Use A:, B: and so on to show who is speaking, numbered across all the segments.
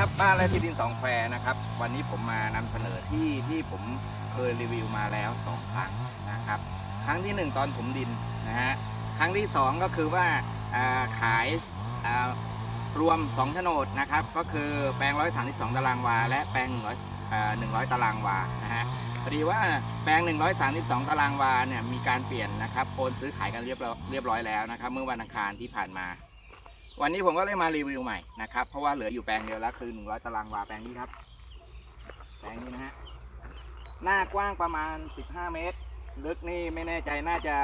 A: ครับบ้านและที่ดินสองแควนะครับ วันนี้ผมมานำเสนอที่ที่ผมเคยรีวิวมาแล้วสองครั้งนะครับ ครั้งที่หนึ่งตอนผมดินนะฮะครั้งที่สองก็คือว่าขายรวม2โฉนดนะครับ ก็คือแปลง 132 ตารางวา และแปลง100อ่า100 ตารางวานะฮะพอดีว่าแปลง 132 ตารางวาเนี่ยมีการเปลี่ยนนะครับโอนซื้อขายกันเรียบร้อยแล้วนะครับ เมื่อวันอังคารที่ผ่านมา วันนี้ผมก็เลยมารีวิวใหม่นะครับ เพราะว่าเหลืออยู่แปลงเดียวแล้วคือ 100 ตารางวาแปลงนี้ครับ แปลงนี้นะฮะ หน้ากว้างประมาณ 15 เมตร ลึกนี่ไม่แน่ใจน่าจะ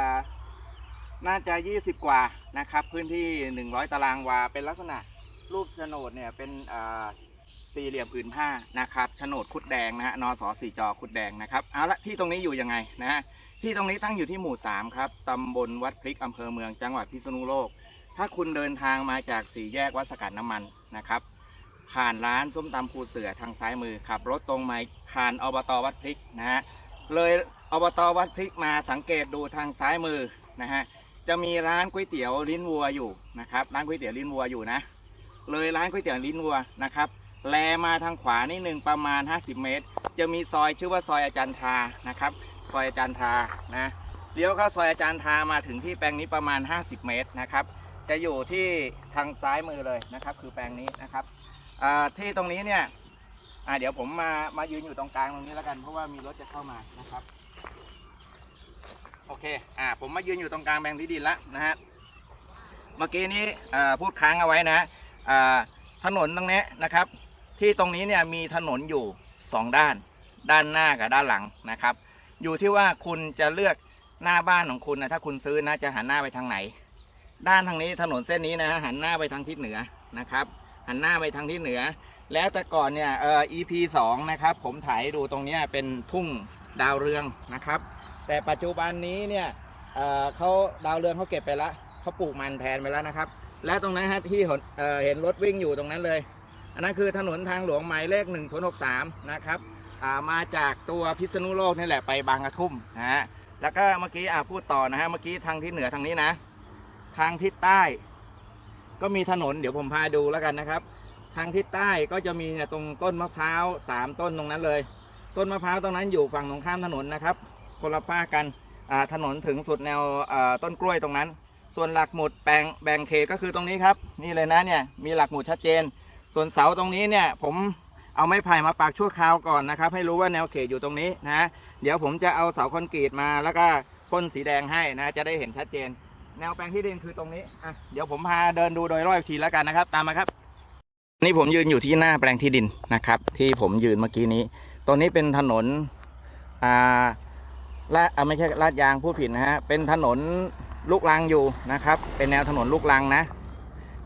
A: น่าจะ 20 กว่านะครับ พื้นที่ 100 ตารางวา เป็นลักษณะรูปโฉนดเนี่ยเป็นสี่เหลี่ยมผืนผ้านะครับโฉนดคุดแดงนะฮะนสสี่จอคุดแดงนะครับเอาละที่ตรงนี้อยู่ยังไงนะฮะที่ตรงนี้ตั้งอยู่ที่หมู่ 3 ครับตำบลวัดพริกอำเภอเมืองจังหวัดพิษณุโลก ถ้าคุณเดินทางมาจากสี่แยกวัดสกัดน้ำมันนะครับ ผ่านร้านส้มตำภูเสือทางซ้ายมือขับรถตรงมาผ่านอบตวัดพริกนะฮะเลยอบตวัดพริกมาสังเกตดูทางซ้ายมือนะฮะจะมีร้านก๋วยเตี๋ยวลิ้นวัวอยู่นะครับร้านก๋วยเตี๋ยวลิ้นวัวอยู่นะ เลยร้านก๋วยเตี๋ยวลิ้นวัวนะครับแลมาทางขวานิดหนึ่งประมาณ 50 เมตร จะมีซอยชื่อว่าซอยอาจารย์ทานะครับซอยอาจารย์ทานะเลี้ยวเข้าซอยอาจารย์ทามาถึงที่แปลงนี้ประมาณ 50 เมตรนะครับ จะอยู่ที่ทางซ้ายมือเลยนะครับ คือแปลงนี้นะครับที่ตรงนี้เนี่ยเดี๋ยวผมมามายืนอยู่ตรงกลางตรงนี้แล้วกันเพราะว่ามีรถจะเข้ามานะครับโอเคอ่าผมมายืนอยู่ตรงกลางแปลงที่ดินล้วนะฮะเมื่อกี้นี้พูดค้างเอาไว้นะถนนตรงนี้นะครับ ที่ตรงนี้เนี่ยมีถนนอยู่สองด้าน ด้านหน้ากับด้านหลังนะครับ อยู่ที่ว่าคุณจะเลือกหน้าบ้านของคุณนะถ้าคุณซื้อนะจะหันหน้าไปทางไหน ด้านทางนี้ถนนเส้นนี้นะหันหน้าไปทางทิศเหนือนะครับ หันหน้าไปทางทิศเหนือ แล้วแต่ก่อนเนี่ยเอ่อ EP 2นะครับผมถ่ายดูตรงเนี้ยเป็นทุ่งดาวเรืองนะครับ แต่ปัจจุบันนี้เนี่ยเอ่อเขาดาวเรืองเขาเก็บไปแล้วเขาปลูกมันแทนไปแล้วนะครับ และตรงนั้นฮะที่เห็นเอ่อเห็นรถวิ่งอยู่ตรงนั้นเลย อันนั้นคือถนนทางหลวงหมายเลข1063นะครับอ่ามาจากตัวพิษณุโลกนี่แหละไปบางกระทุ่มนะฮะแล้วก็เมื่อกี้อ่าพูดต่อนะฮะเมื่อกี้ทางทิศเหนือทางนี้นะ ทางทิศใต้ ก็มีถนนเดี๋ยวผมพาดูแล้วกันนะครับ ทางทิศใต้ก็จะมีเนี่ยตรงต้นมะพร้าวสามต้นตรงนั้นเลย ต้นมะพร้าวตรงนั้นอยู่ฝั่งตรงข้ามถนนนะครับ คนละฝ้ากันถนนถึงสุดแนวต้นกล้วยตรงนั้น ส่วนหลักหมุดแบ่งแบ่งเขตก็คือตรงนี้ครับ นี่เลยนะเนี่ยมีหลักหมุดชัดเจน ส่วนเสาตรงนี้เนี่ยผมเอาไม้ไผ่มาปักชั่วคราวก่อนนะครับ ให้รู้ว่าแนวเขตอยู่ตรงนี้นะ เดี๋ยวผมจะเอาเสาคอนกรีตมาแล้วก็พ่นสีแดงให้นะ จะได้เห็นชัดเจน แนวแปลงที่ดินคือตรงนี้อะเดี๋ยวผมพาเดินดูโดยรอบอีกทีแล้วกันนะครับ ตามมาครับ นี่ผมยืนอยู่ที่หน้าแปลงที่ดินนะครับ ที่ผมยืนเมื่อกี้นี้ตรงนี้เป็นถนนอ่าลาดอ่าไม่ใช่ลาดยางพูดผิดนะฮะเป็นถนนลูกรังอยู่นะครับ เป็นแนวถนนลูกรังนะ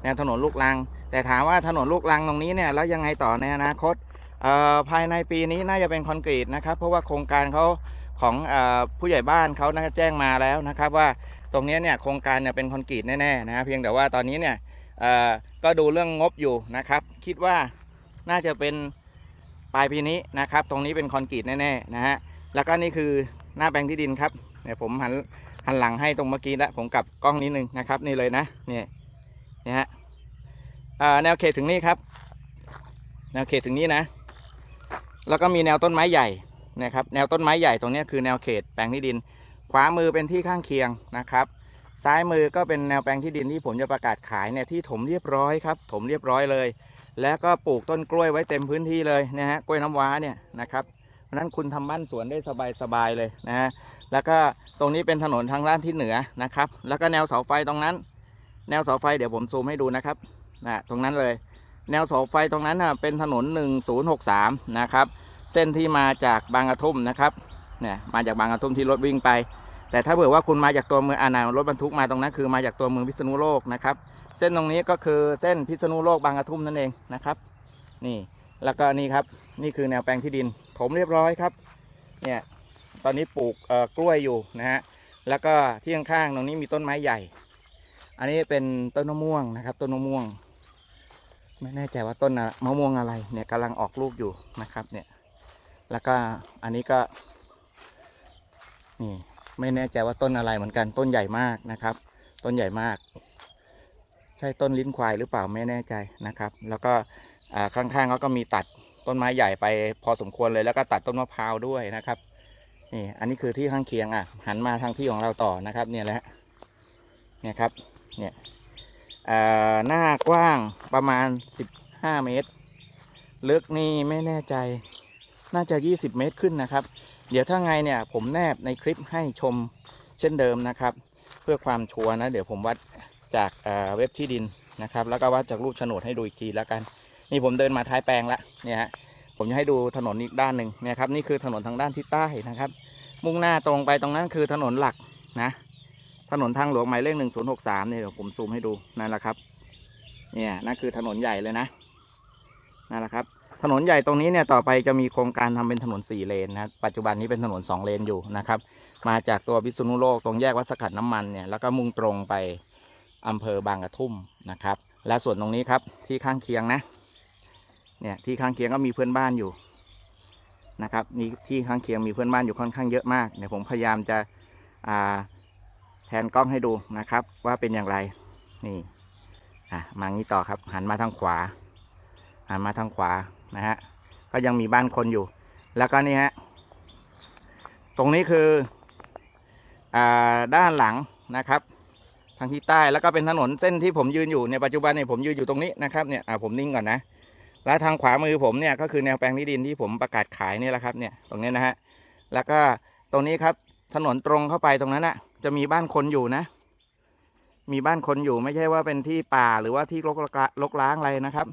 A: แนวถนนลูกรัง แต่ถามว่าถนนลูกรังตรงนี้เนี่ยแล้วยังไงต่อในอนาคตภายในปีนี้น่าจะเป็นคอนกรีตนะครับ เพราะว่าโครงการเขา ของอผู้ใหญ่บ้านเขานะแจ้งมาแล้วนะครับ ว่าตรงนี้เนี่ยโครงการเนี่ยเป็นคอนกรีตแน่ๆนะฮะเพียงแต่ว่าตอนนี้เนี่ยก็ดูเรื่องงบอยู่นะครับ คิดว่าน่าจะเป็นปลายปีนี้นะครับ ตรงนี้เป็นคอนกรีตแน่ๆนะฮะแล้วก็นี่คือหน้าแปลงที่ดินครับเนี่ยผมหันหันหลังให้ตรงเมื่อกี้แล้วผมกลับกล้องนิดนึงนะครับ นี่เลยนะเนี่ยนี่ฮะแนวเขตถึงนี่ครับ แนวเขตถึงนี้นะ แล้วก็มีแนวต้นไม้ใหญ่ นะครับแนวต้นไม้ใหญ่ตรงนี้คือแนวเขตแปลงที่ดิน ขวามือเป็นที่ข้างเคียงนะครับ ซ้ายมือก็เป็นแนวแปลงที่ดินที่ผมจะประกาศขายเนี่ยที่ถมเรียบร้อยครับถมเรียบร้อยเลย แล้วก็ปลูกต้นกล้วยไว้เต็มพื้นที่เลยนะฮะกล้วยน้ำว้าเนี่ยนะครับเพราะนั้นคุณทำบ้านสวนได้สบายๆเลยนะฮะแล้วก็ตรงนี้เป็นถนนทางด้านที่เหนือนะครับ แล้วก็แนวเสาไฟตรงนั้น แนวเสาไฟเดี๋ยวผมซูมให้ดูนะครับนะตรงนั้นเลย แนวเสาไฟตรงนั้นนะเป็นถนน 1063 นะครับ เส้นที่มาจากบางกระทุ่มนะครับเนี่ยมาจากบางกระทุ่มที่รถวิ่งไป แต่ถ้าเผื่อว่าคุณมาจากตัวเมืองอาณารถบรรทุกมาตรงนั้นคือมาจากตัวเมืองพิษณุโลกนะครับ เส้นตรงนี้ก็คือเส้นพิษณุโลกบางกระทุ่มนั่นเองนะครับ นี่แล้วก็นี่ครับนี่คือแนวแปลงที่ดินถมเรียบร้อยครับเนี่ยตอนนี้ปลูกเอ่อกล้วยอยู่นะฮะแล้วก็ที่ข้างๆตรงนี้มีต้นไม้ใหญ่ อันนี้เป็นต้นมะม่วงนะครับ ต้นมะม่วง ไม่แน่ใจว่าต้นมะม่วงอะไรเนี่ยกำลังออกลูกอยู่นะครับเนี่ย แล้วก็อันนี้ก็นี่ไม่แน่ใจว่าต้นอะไรเหมือนกันต้นใหญ่มากนะครับ ต้นใหญ่มาก ใช่ต้นลิ้นควายหรือเปล่าไม่แน่ใจนะครับ แล้วก็ข้างๆเขาก็มีตัดต้นไม้ใหญ่ไปพอสมควรเลยแล้วก็ตัดต้นมะพร้าวด้วยนะครับนี่อันนี้คือที่ข้างเคียงอะ หันมาทางที่ของเราต่อนะครับ เนี่ยแหละเนี่ยครับเนี่ยหน้ากว้างประมาณ 15 เมตร ลึกนี่ไม่แน่ใจ น่าจะ 20 เมตรขึ้นนะครับ เดี๋ยวถ้าไงเนี่ยผมแนบในคลิปให้ชมเช่นเดิมนะครับ เพื่อความชัวร์นะ เดี๋ยวผมวัดจากเอ่อเว็บที่ดินนะครับ แล้วก็วัดจากรูปโฉนดให้ดูอีกทีแล้วกัน นี่ผมเดินมาท้ายแปลงละเนี่ยฮะผมจะให้ดูถนนอีกด้านหนึ่งเนี่ยครับนี่คือถนนทางด้านทิศใต้นะครับ มุ่งหน้าตรงไปตรงนั้นคือถนนหลักนะถนนทางหลวงหมายเลขหนึ่งศูนย์หกสามเนี่ยเดี๋ยวผมซูมให้ดูนั่นแหละครับ เนี่ยนั่นคือถนนใหญ่เลยนะนั่นแหละครับ ถนนใหญ่ตรงนี้เนี่ยต่อไปจะมีโครงการทำเป็นถนนสี่เลนนะปัจจุบันนี้เป็นถนนสองเลนอยู่นะครับ มาจากตัวพิษณุโลกตรงแยกวัดสกัดน้ำมันเนี่ยแล้วก็มุ่งตรงไปอำเภอบางกระทุ่มนะครับ และส่วนตรงนี้ครับที่ข้างเคียงนะ เนี่ยที่ข้างเคียงก็มีเพื่อนบ้านอยู่นะครับนี่ที่ข้างเคียงมีเพื่อนบ้านอยู่ค่อนข้างเยอะมากเดี๋ยวผมพยายามจะอ่าแทนกล้องให้ดูนะครับ ว่าเป็นอย่างไรนี่อะมางี้ต่อครับ หันมาทางขวา หันมาทางขวา นะฮะก็ยังมีบ้านคนอยู่ แล้วก็นี่ฮะตรงนี้คืออด้านหลังนะครับ ทางที่ใต้แล้วก็เป็นถนนเส้นที่ผมยืนอยู่ในปัจจุบันเนี่ยผมยืนอยู่ตรงนี้นะครับเนี่ยผมนิ่งก่อนนะและทางขวามือผมเนี่ยก็คือแนวแปลงที่ดินที่ผมประกาศขายนี่แหละครับเนี่ยตรงนี้นะฮะแล้วก็ตรงนี้ครับถนนตรงเข้าไปตรงนั้นน่ะจะมีบ้านคนอยู่นะ มีบ้านคนอยู่ไม่ใช่ว่าเป็นที่ป่าหรือว่าที่รกรกรกล้างอะไรนะครับ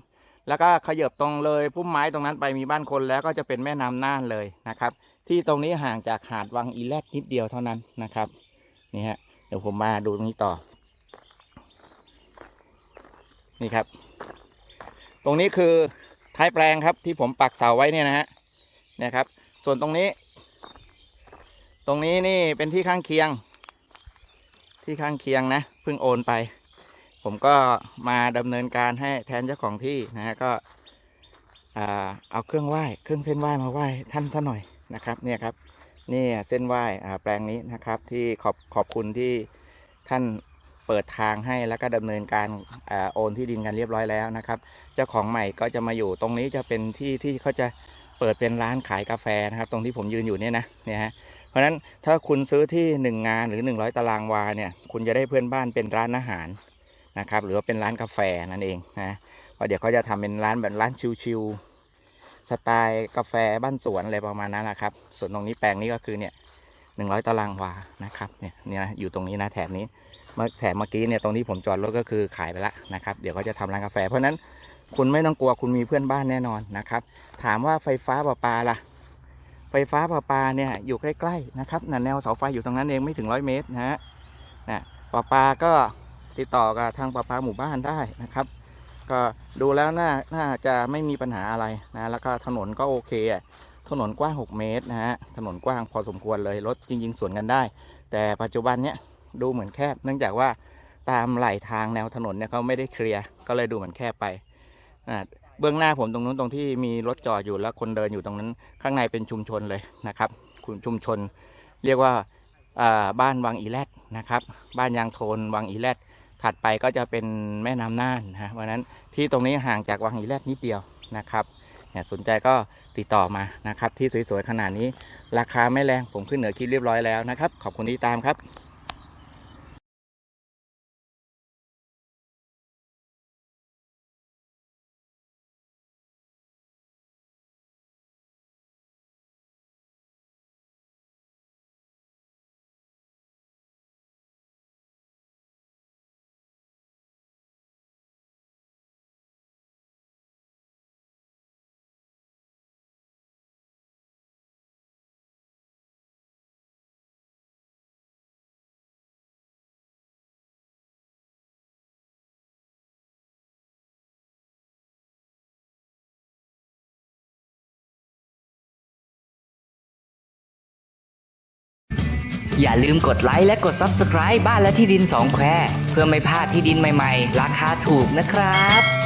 A: แล้วก็ขยับตรงเลยพุ่มไม้ตรงนั้นไปมีบ้านคนแล้วก็จะเป็นแม่น้ำน่านเลยนะครับ ที่ตรงนี้ห่างจากหาดวังอีแลดนิดเดียวเท่านั้นนะครับนี่ฮะเดี๋ยวผมมาดูตรงนี้ต่อ นี่ครับ ตรงนี้คือท้ายแปลงครับที่ผมปักเสาไว้เนี่ยนะฮะเนี่ยครับ ส่วนตรงนี้ ตรงนี้นี่เป็นที่ข้างเคียง ที่ข้างเคียงนะเพิ่งโอนไป ผมก็มาดำเนินการให้แทนเจ้าของที่นะฮะก็เอาเครื่องไหว้เครื่องเส้นไหว้มาไหว้ท่านซะหน่อยนะครับเนี่ยครับนี่เส้นไหว้แปลงนี้นะครับที่ขอบขอบคุณที่ท่านเปิดทางให้แล้วก็ดำเนินการอโอนที่ดินกันเรียบร้อยแล้วนะครับ เจ้าของใหม่ก็จะมาอยู่ตรงนี้จะเป็นที่ที่เขาจะเปิดเป็นร้านขายกาแฟนะครับ ตรงที่ผมยืนอยู่เนี่ยนะเนี่ยฮะเพราะฉะนั้นถ้าคุณซื้อที่หนึ่งงานหรือ 100 ตารางวาเนี่ยคุณจะได้เพื่อนบ้านเป็นร้านอาหาร นะครับ หรือว่าเป็นร้านกาแฟนั่นเองนะเพราะเดี๋ยวเขาจะทำเป็นร้านแบบร้านชิวๆสไตล์กาแฟบ้านสวนอะไรประมาณนั้นแหละครับ ส่วนตรงนี้แปลงนี้ก็คือเนี่ยหนึ่งร้อยตารางวานะครับเนี่ยเนี่ยนะอยู่ตรงนี้นะแถบนี้เมื่อแถบเมื่อกี้เนี่ยตรงที่ผมจอดรถก็คือขายไปละนะครับเดี๋ยวเขาจะทำร้านกาแฟ เพราะฉะนั้นคุณไม่ต้องกลัวคุณมีเพื่อนบ้านแน่นอนนะครับ ถามว่าไฟฟ้าประปาล่ะ ไฟฟ้าประปาเนี่ยอยู่ใกล้ๆนะครับนแนวเสาไฟอยู่ตรงนั้นเองไม่ถึงร้อยเมตรนะฮะนะประปาก็ ติดต่อกับทางประปาหมู่บ้านได้นะครับ ก็ดูแล้วน่าน่าจะไม่มีปัญหาอะไรนะแล้วก็ถนนก็โอเค ถนนกว้าง 6 เมตรนะฮะถนนกว้างพอสมควรเลยรถจริง ๆ สวนกันได้ แต่ปัจจุบันเนี้ยดูเหมือนแคบ เนื่องจากว่าตามไหลทางแนวถนนเนี่ยเขาไม่ได้เคลียร์ก็เลยดูเหมือนแคบไปอ่าเบื้องหน้าผมตรงนู้นตรงที่มีรถจอดอยู่แล้วคนเดินอยู่ตรงนั้น ข้างในเป็นชุมชนเลยนะครับคุณชุมชน เรียกว่าอ่าบ้านวังอีแลดนะครับ บ้านยางโทนวังอีแลด ถัดไปก็จะเป็นแม่น้ำน่านนะเพราะนั้นที่ตรงนี้ห่างจากวังอีแรดนิดเดียวนะครับเนี่ยสนใจก็ติดต่อมานะครับ ที่สวยๆขนาดนี้ ราคาไม่แรงผมขึ้นเหนือคลิปเรียบร้อยแล้วนะครับ ขอบคุณที่ตามครับ
B: อย่าลืมกดไลค์และกด Subscribe บ้านและที่ดินสองแควเพื่อไม่พลาดที่ดินใหม่ๆ ราคาถูกนะครับ